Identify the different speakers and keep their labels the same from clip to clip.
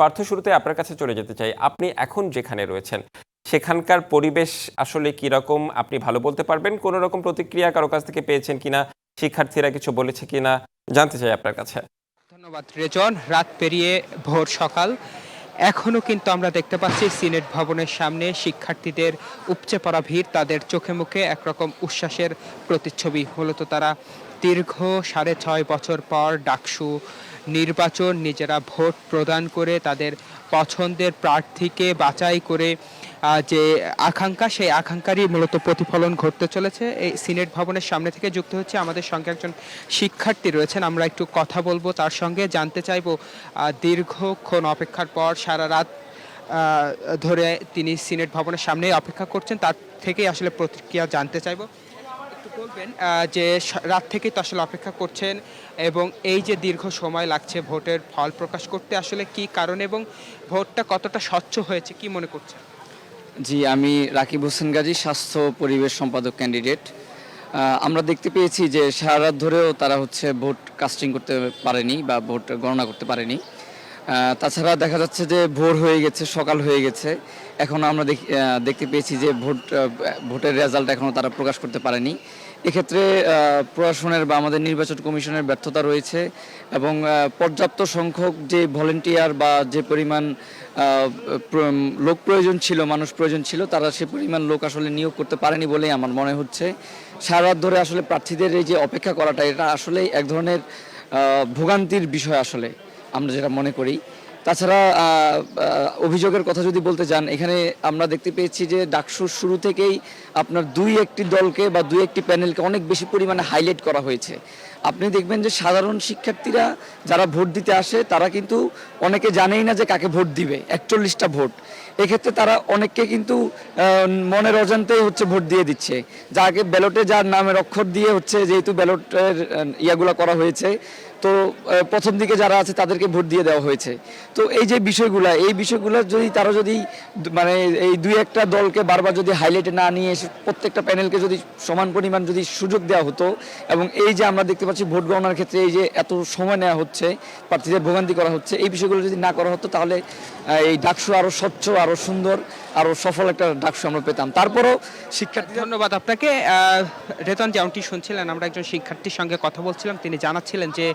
Speaker 1: পার্থ শুরুতে আপনার কাছে চলে যেতে চাই। আপনি এখন যেখানে রয়েছেন, সেখানকার পরিবেশ আসলে কি রকম আপনি ভালো বলতে পারবেন? কোন রকম প্রতিক্রিয়া কারও কাছ থেকে পেয়েছেন কিনা? শিক্ষার্থীরা কিছু বলেছে কিনা? জানতে চাই আপনার কাছে।
Speaker 2: ধন্যবাদ রেজন রাত পেরিয়ে ভোর সকাল। এখনও কিন্তু আমরা দেখতে পাচ্ছি সিনেট ভবনের সামনে শিক্ষার্থীদের উপচে পড়া ভিড়, তাদের চোখে মুখে একরকম উচ্ছ্বাসের প্রতিচ্ছবি। মূলত তারা দীর্ঘ সাড়ে ছয় বছর পর ডাকসু নির্বাচন নিজেরা ভোট প্রদান করে তাদের পছন্দের প্রার্থীকে বাছাই করে যে আকাঙ্ক্ষা, সেই আকাঙ্ক্ষারই মূলত প্রতিফলন ঘটতে চলেছে। এই সিনেট ভবনের সামনে থেকে যুক্ত হচ্ছে আমাদের সঙ্গে একজন শিক্ষার্থী রয়েছেন। আমরা একটু কথা বলব তার সঙ্গে। জানতে চাইব দীর্ঘক্ষণ অপেক্ষার পর সারা রাত ধরে তিনি সিনেট ভবনের সামনে অপেক্ষা করছেন। তার থেকেই আসলে প্রতিক্রিয়া জানতে চাইব। বলবেন যে রাত থেকেই তো আসলে অপেক্ষা করছেন এবং এই যে দীর্ঘ সময় লাগছে ভোটের ফল প্রকাশ করতে, আসলে কি কারণ এবং ভোটটা কতটা স্বচ্ছ হয়েছে, কি মনে করছেন?
Speaker 3: জি, আমি রাকিব হোসেন গাজী, স্বাস্থ্য পরিবেশ সম্পাদক ক্যান্ডিডেট। আমরা দেখতে পেয়েছি যে সারা রাত ধরেও তারা হচ্ছে ভোট কাস্টিং করতে পারেনি বা ভোট গণনা করতে পারেনি। তাছাড়া দেখা যাচ্ছে যে ভোর হয়ে গেছে, সকাল হয়ে গেছে। এখন আমরা দেখি- দেখতে পেয়েছি যে ভোট ভোটের রেজাল্ট এখনও তারা প্রকাশ করতে পারেনি। এক্ষেত্রে প্রশাসনের বা আমাদের নির্বাচন কমিশনের ব্যর্থতা রয়েছে এবং পর্যাপ্ত সংখ্যক যে ভলেন্টিয়ার বা যে পরিমাণ লোক প্রয়োজন ছিল, মানুষ প্রয়োজন ছিল, তারা সে পরিমাণ লোক আসলে নিয়োগ করতে পারেনি বলেই আমার মনে হচ্ছে। সারা ধরে আসলে প্রার্থীদের এই যে অপেক্ষা করাটা, এটা আসলে এক ধরনের ভোগান্তির বিষয় আসলে, আমরা যেটা মনে করি। তাছাড়া অভিযোগের কথা যদি বলতে যান, এখানে আমরা দেখতে পেয়েছি যে ডাকসুর শুরু থেকেই আপনার দুই একটি দলকে বা দুই একটি প্যানেলকে অনেক বেশি পরিমাণে হাইলাইট করা হয়েছে। আপনি দেখবেন যে সাধারণ শিক্ষার্থীরা যারা ভোট দিতে আসে, তারা কিন্তু অনেকে জানেই না যে কাকে ভোট দিবে, একচল্লিশটা ভোট। এক্ষেত্রে তারা অনেককে কিন্তু মনের অজান্তেই হচ্ছে ভোট দিয়ে দিচ্ছে। যাকে ব্যালটে যার নামের অক্ষর দিয়ে হচ্ছে যেহেতু ব্যালটের ইয়াগুলা করা হয়েছে তো প্রথম দিকে যারা আছে তাদেরকে ভোট দিয়ে দেওয়া হয়েছে। তো এই যে বিষয়গুলো, এই বিষয়গুলো যদি তারা যদি মানে এই দুই একটা দলকে বারবার যদি হাইলাইটে না নিয়ে এসে প্রত্যেকটা প্যানেলকে যদি সমান পরিমাণ যদি সুযোগ দেওয়া হতো এবং এই যে আমরা দেখতে পাচ্ছি ভোট গণনার ক্ষেত্রে এই যে এত সময় নেওয়া হচ্ছে, প্রার্থীদের ভোগান্তি করা হচ্ছে, এই বিষয়গুলো যদি না করা হতো তাহলে এই ডাকসু আরও স্বচ্ছ আরও সুন্দর আরও সফল একটা ডাকসু আমরা পেতাম। তারপরও শিক্ষার্থীদের
Speaker 2: ধন্যবাদ আপনাকে। রেতন যেমনটি শুনছিলেন, আমরা একজন শিক্ষার্থীর সঙ্গে কথা বলছিলাম, তিনি জানাচ্ছিলেন যে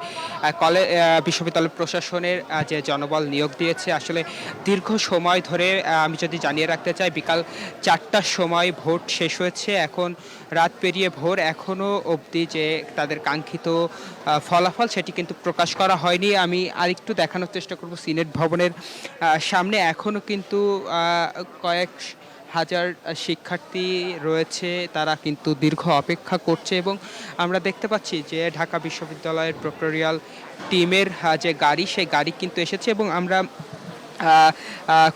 Speaker 2: কলেজ বিশ্ববিদ্যালয় প্রশাসনের যে জনবল নিয়োগ দিয়েছে, আসলে দীর্ঘ সময় ধরে আমি যদি জানিয়ে রাখতে চাই, বিকাল চারটার সময় ভোট শেষ হয়েছে। এখন রাত পেরিয়ে ভোর এখনও অবধি যে তাদের কাঙ্ক্ষিত ফলাফল, সেটি কিন্তু প্রকাশ করা হয়নি। আমি আরেকটু দেখানোর চেষ্টা করব সিনেট ভবনের সামনে। এখনও কিন্তু কয়েক হাজার শিক্ষার্থী রয়েছে তারা কিন্তু দীর্ঘ অপেক্ষা করছে এবং আমরা দেখতে পাচ্ছি যে ঢাকা বিশ্ববিদ্যালয়ের প্রক্টোরিয়াল টিমের যে গাড়ি সেই গাড়ি কিন্তু এসেছে এবং আমরা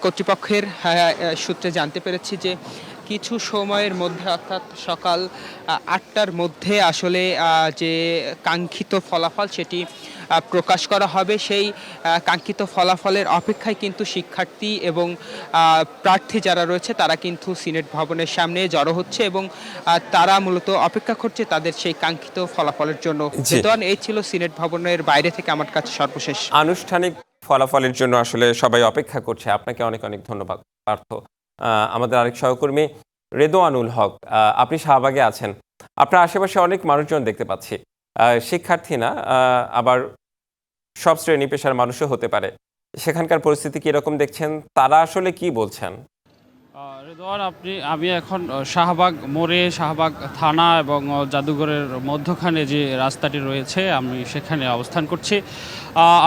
Speaker 2: কর্তৃপক্ষের আহ, আহ, সূত্রে জানতে পেরেছি যে কিছু সময়ের মধ্যে অর্থাৎ সকাল আটটার মধ্যে আসলে যে কাঙ্ক্ষিত ফলাফল সেটি প্রকাশ করা হবে। সেই কাঙ্ক্ষিত ফলাফলের অপেক্ষায় কিন্তু শিক্ষার্থী এবং প্রার্থী যারা রয়েছে তারা কিন্তু সিনেট ভবনের সামনে জড়ো হচ্ছে এবং তারা মূলত অপেক্ষা করছে তাদের সেই কাঙ্ক্ষিত ফলাফলের জন্য। বেতন এই ছিল সিনেট ভবনের বাইরে থেকে আমার কাছে সর্বশেষ।
Speaker 1: আনুষ্ঠানিক ফলাফলের জন্য আসলে সবাই অপেক্ষা করছে। আপনাকে অনেক অনেক ধন্যবাদ পার্থ। আমাদের আরেক সহকর্মী রেদোয়ানুল হক আপনি শাহবাগে আছেন। আপনার আশেপাশে অনেক মানুষজন দেখতে পাচ্ছি। শিক্ষার্থী না আবার সব শ্রেণি পেশার মানুষও হতে পারে। সেখানকার পরিস্থিতি কীরকম দেখছেন? তারা আসলে কি বলছেন?
Speaker 4: আহ, রেদওয়ান আপনি আমি এখন শাহবাগ মোড়ে শাহবাগ থানা এবং জাদুঘরের মধ্যখানে যে রাস্তাটি রয়েছে আমি সেখানে অবস্থান করছি।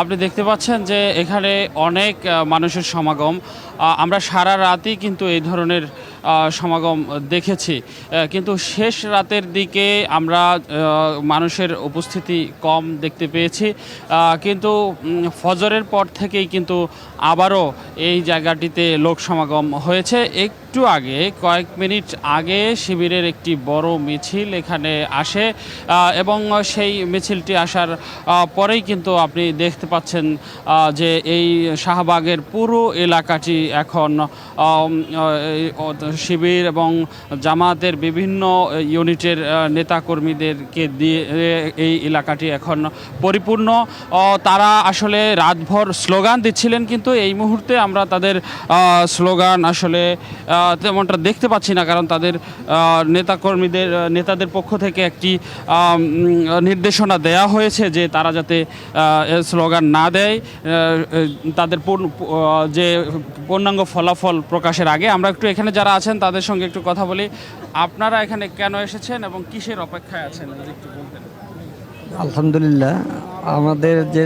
Speaker 4: আপনি দেখতে পাচ্ছেন যে এখানে অনেক মানুষের সমাগম। আমরা সারা রাতই কিন্তু এই ধরনের সমাগম দেখেছি। কিন্তু শেষ রাতের দিকে আমরা মানুষের উপস্থিতি কম দেখতে পেয়েছি। কিন্তু ফজরের পর থেকেই কিন্তু আবারও এই জায়গাটিতে লোক সমাগম হয়েছে। একটু আগে, কয়েক মিনিট আগে শিবিরের একটি বড় মিছিল এখানে আসে। এবং সেই মিছিলটি আসার পরেই কিন্তু আপনি দেখতে পাচ্ছেন যে এই শাহবাগের পুরো এলাকাটি এখন শিবির এবং জামাতের বিভিন্ন ইউনিটের নেতাকর্মীদেরকে দিয়ে এই এলাকাটি এখন পরিপূর্ণ। তারা আসলে রাতভর স্লোগান দিচ্ছিলেন কিন্তু এই মুহূর্তে আমরা তাদের স্লোগান আসলে তেমনটা দেখতে পাচ্ছি না কারণ তাদের নেতাকর্মীদের নেতাদের পক্ষ থেকে একটি নির্দেশনা দেয়া হয়েছে যে তারা যাতে স্লোগান না দেয়। তাদের যে পূর্ণাঙ্গ ফলাফল প্রকাশের আগে আমরা একটু এখানে যারা আছেন তাদের সঙ্গে একটু কথা বলি। আপনারা এখানে কেন এসেছেন এবং কিসের অপেক্ষায় আছেন যদি একটু বলতেন?
Speaker 5: আলহামদুলিল্লাহ আমাদের যে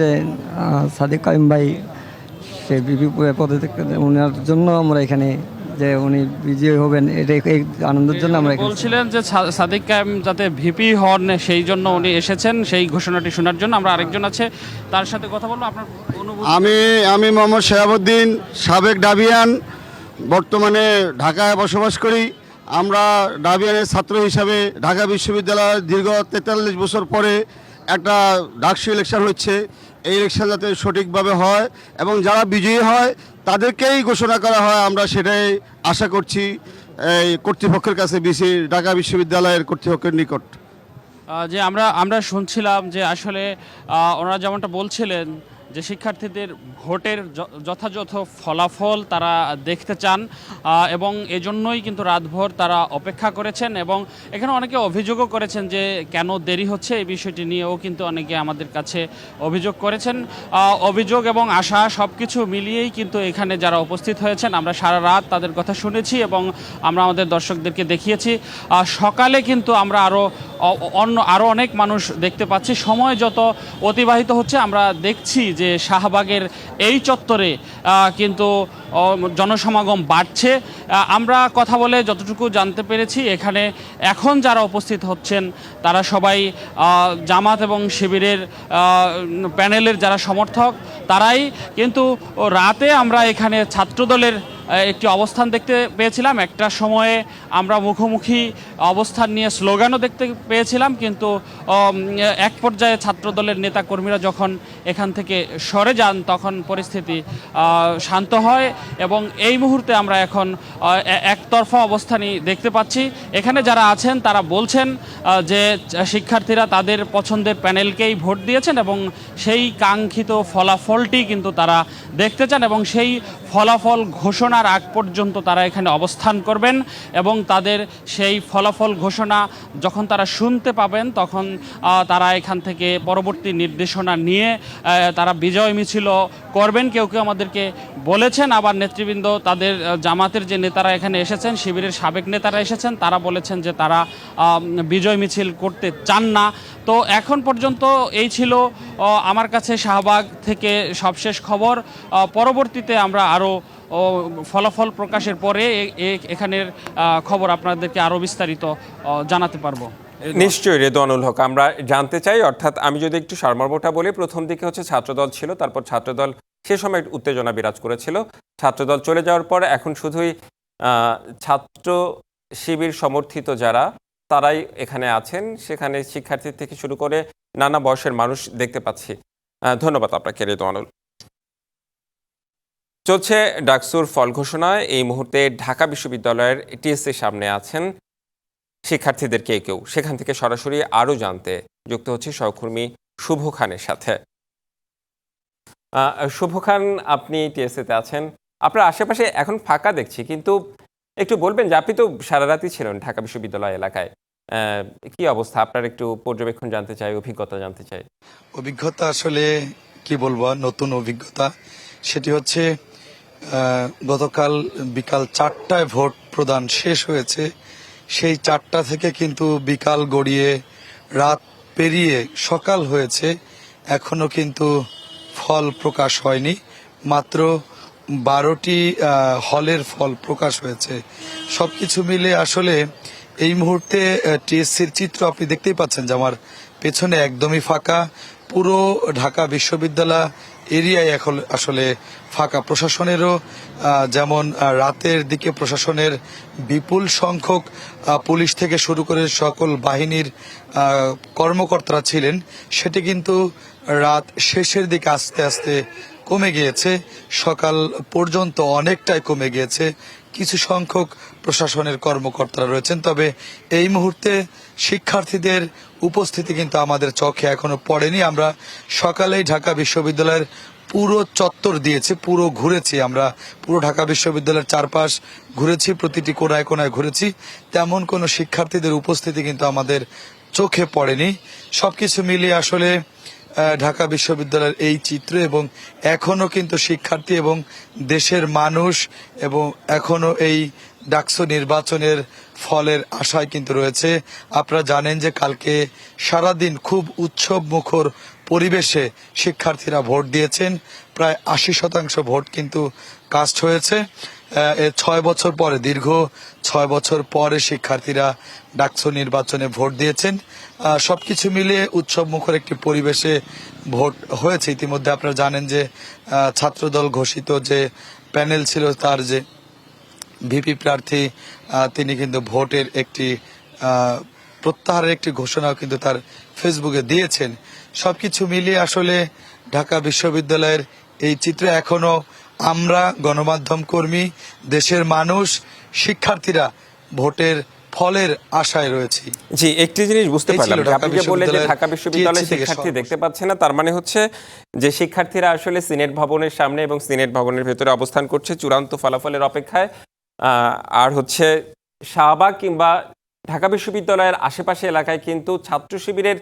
Speaker 5: সাদিক কাইম ভাই সে বিপি পদে থেকে ওনার জন্য আমরা এখানে যে উনি বিজয়ী হবেন এটা এই আনন্দের জন্য আমরা
Speaker 4: বলছিলেন যে সাদিক কায়েম যাতে ভিপি হন সেই জন্য উনি এসেছেন সেই ঘোষণাটি শোনার জন্য আমরা আরেকজন আছে তার সাথে কথা বলব। আপনার
Speaker 6: আমি আমি মোহাম্মদ শেহাবুদ্দিন সাবেক ডাবিয়ান বর্তমানে ঢাকায় বসবাস করি। আমরা ডাবিয়ানের ছাত্র হিসাবে ঢাকা বিশ্ববিদ্যালয় দীর্ঘ তেতাল্লিশ বছর পরে একটা ডাকসু ইলেকশন হচ্ছে। এই ইলেকশন যাতে সঠিকভাবে হয় এবং যারা বিজয়ী হয়, তাদেরকেই ঘোষণা করা হয়। আমরা সেটাই আশা করছি এই কর্তৃপক্ষের কাছে বিসি ঢাকা বিশ্ববিদ্যালয়ের কর্তৃপক্ষের নিকট।
Speaker 4: যে আমরা আমরা শুনছিলাম যে আসলে ওনারা যেমনটা বলছিলেন যে শিক্ষার্থীদের ভোটের যথাযথ ফলাফল তারা দেখতে চান এবং এজন্যই কিন্তু রাতভর তারা অপেক্ষা করেছেন এবং এখানে অনেকে অভিযোগও করেছেন যে কেন দেরি হচ্ছে এই বিষয়টি নিয়েও কিন্তু অনেকে আমাদের কাছে অভিযোগ করেছেন। অভিযোগ এবং আশা সব কিছু মিলিয়েই কিন্তু এখানে যারা উপস্থিত হয়েছেন, আমরা সারা রাত তাদের কথা শুনেছি এবং আমরা আমাদের দর্শকদেরকে দেখিয়েছি। সকালে কিন্তু আমরা আরও অন্য আরও অনেক মানুষ দেখতে পাচ্ছি। সময় যত অতিবাহিত হচ্ছে, আমরা দেখছি যে শাহবাগের এই চত্বরে কিন্তু জনসমাগম বাড়ছে। আমরা কথা বলে যতটুকু জানতে পেরেছি, এখানে এখন যারা উপস্থিত হচ্ছেন, তারা সবাই জামাত এবং শিবিরের প্যানেলের যারা সমর্থক, তারাই কিন্তু রাতে আমরা এখানে ছাত্রদলের একটি অবস্থান দেখতে পেয়েছিলাম। একটা সময়ে আমরা মুখোমুখি অবস্থান নিয়ে স্লোগানও দেখতে পেয়েছিলাম, কিন্তু এক পর্যায়ে ছাত্রদলের নেতাকর্মীরা যখন এখান থেকে সরে যান, তখন পরিস্থিতি শান্ত হয়। এবং এই মুহূর্তে আমরা এখন একতরফা অবস্থানই দেখতে পাচ্ছি। এখানে যারা আছেন, তারা বলছেন যে শিক্ষার্থীরা তাদের পছন্দের প্যানেলকেই ভোট দিয়েছেন এবং সেই কাঙ্ক্ষিত ফলাফলটি কিন্তু তারা দেখতে চান এবং সেই ফলাফল ঘোষণার আগ পর্যন্ত তারা এখানে অবস্থান করবেন এবং তাদের সেই ফলাফল ঘোষণা যখন তারা শুনতে পাবেন, তখন তারা এখান থেকে পরবর্তী নির্দেশনা নিয়ে তারা বিজয় মিছিল করবেন। কেউ কেউ আমাদেরকে বলেছেন, আবার নেতৃবৃন্দ তাদের জামাতের যে নেতারা এখানে এসেছেন, শিবিরের সাবেক নেতারা এসেছেন, তারা বলেছেন যে তারা বিজয় মিছিল করতে চান না। তো এখন পর্যন্ত এই ছিল আমার কাছে শাহবাগ থেকে সবশেষ খবর। পরবর্তীতে আমরা আরও ফলাফল প্রকাশের পরে এখানের খবর আপনাদেরকে আরও বিস্তারিত জানাতে পারব।
Speaker 1: নিশ্চয়ই, রেদওয়ানুল হক, আমরা জানতে চাই, অর্থাৎ আমি যদি একটু সারমর্মটা বলি, প্রথম দিকে হচ্ছে ছাত্রদল ছিল, তারপর ছাত্রদল সে সময় উত্তেজনা বিরাজ করেছিল। ছাত্রদল চলে যাওয়ার পর এখন শুধুই ছাত্র শিবির সমর্থিত যারা তারাই এখানে আছেন। সেখানে শিক্ষার্থী থেকে শুরু করে নানা বয়সের মানুষ দেখতে পাচ্ছি। ধন্যবাদ আপনাকে, রেদওয়ানুল। চলছে ডাকসুর ফল ঘোষণায় এই মুহূর্তে ঢাকা বিশ্ববিদ্যালয়ের টিএসসির সামনে আছেন শিক্ষার্থীদের কে কেউ। সেখান থেকে সরাসরি আরও জানতে যুক্ত হচ্ছে সহকর্মী শুভ খানের সাথে। শুভ খান, আপনি টিএসসিতে আছেন। আপনার আশেপাশে এখন ফাঁকা দেখছি, কিন্তু একটু বলবেন যে আপনি তো সারা রাতই ছিলেন ঢাকা বিশ্ববিদ্যালয় এলাকায়। কি অবস্থা? আপনার একটু পর্যবেক্ষণ জানতে চাই, অভিজ্ঞতা জানতে চাই।
Speaker 7: অভিজ্ঞতা আসলে কি বলব, নতুন অভিজ্ঞতা। সেটি হচ্ছে গতকাল বিকাল চারটায় ভোট প্রদান শেষ হয়েছে। সেই চারটা থেকে কিন্তু বিকাল গড়িয়ে রাত পেরিয়ে সকাল হয়েছে। এখনও কিন্তু ফল প্রকাশ হয়নি। মাত্র বারোটি হলের ফল প্রকাশ হয়েছে। সবকিছু মিলে আসলে এই মুহূর্তে টিএসসির চিত্র আপনি দেখতেই পাচ্ছেন যে আমার পেছনে একদমই ফাঁকা। পুরো ঢাকা বিশ্ববিদ্যালয় এরিয়ায় এখন আসলে ফাঁকা। প্রশাসনেরও যেমন রাতের দিকে প্রশাসনের বিপুল সংখ্যক পুলিশ থেকে শুরু করে সকল বাহিনীর কর্মকর্তারা ছিলেন। সেটি কিন্তু রাত শেষের দিকে আস্তে আস্তে কমে গিয়েছে। সকাল পর্যন্ত অনেকটাই কমে গিয়েছে। কিছু সংখ্যক প্রশাসনের কর্মকর্তারা রয়েছেন। তবে এই মুহূর্তে শিক্ষার্থীদের উপস্থিতি কিন্তু আমাদের চোখে এখনও পড়েনি। আমরা সকালেই ঢাকা বিশ্ববিদ্যালয়ের পুরো চত্বর দিয়েছে, পুরো ঘুরেছি আমরা। পুরো ঢাকা বিশ্ববিদ্যালয়ের চারপাশ ঘুরেছি, প্রতিটি কোনায় কোনায় ঘুরেছি। তেমন কোনো শিক্ষার্থীদের উপস্থিতি কিন্তু আমাদের চোখে পড়েনি। সবকিছু মিলিয়ে আসলে ঢাকা বিশ্ববিদ্যালয়ের এই চিত্র এবং এখনও কিন্তু শিক্ষার্থী এবং দেশের মানুষ এবং এখনও এই ডাকসু নির্বাচনের ফলের আশায় কিন্তু রয়েছে। আপনারা জানেন যে কালকে সারাদিন খুব উৎসব মুখর পরিবেশে শিক্ষার্থীরা ভোট দিয়েছেন। প্রায় আশি শতাংশ ভোট কিন্তু কাস্ট হয়েছে। ছয় বছর পরে, দীর্ঘ ছয় বছর পরে শিক্ষার্থীরা ডাকসু নির্বাচনে ভোট দিয়েছেন। সবকিছু মিলিয়ে উৎসব মুখর একটি পরিবেশে ভোট হয়েছে। ইতিমধ্যে আপনারা জানেন যে ছাত্রদল ঘোষিত যে প্যানেল ছিল, তার যে ভিপি প্রার্থী তিনি কিন্তু ভোটের একটি প্রত্যাহারের একটি ঘোষণাও কিন্তু তার ফেসবুকে দিয়েছেন। সবকিছু মিলিয়ে আসলে ঢাকা বিশ্ববিদ্যালয়ের এই চিত্র এখনও আমরা গণমাধ্যম কর্মী দেশের মানুষ শিক্ষার্থীরা ভোটের ফলের আশায় রয়েছি।
Speaker 1: জি একটি জিনিস বুঝতে পারলাম।
Speaker 7: ঢাকা
Speaker 1: আপনি যে বললেন যে ঢাকা বিশ্ববিদ্যালয়ের শিক্ষার্থী দেখতে পাচ্ছে না তার মানে হচ্ছে যে শিক্ষার্থীরা আসলে সিনেট ভবনের সামনে এবং সিনেট ভবনের ভেতরে অবস্থান করছে চূড়ান্ত ফলাফলের অপেক্ষায়। আহ, আর হচ্ছে শাহবাগ কিংবা ঢাকা বিশ্ববিদ্যালয়ের আশেপাশে এলাকায় কিন্তু ছাত্র শিবিরের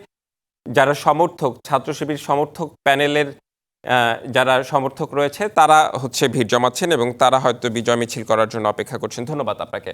Speaker 1: যারা সমর্থক ছাত্র শিবির সমর্থক প্যানেলের যারা সমর্থক রয়েছে, তারা হচ্ছে ভিড় জমাচ্ছেন এবং তারা হয়তো বিজয় মিছিল করার জন্য অপেক্ষা করছেন। ধন্যবাদ আপনাকে।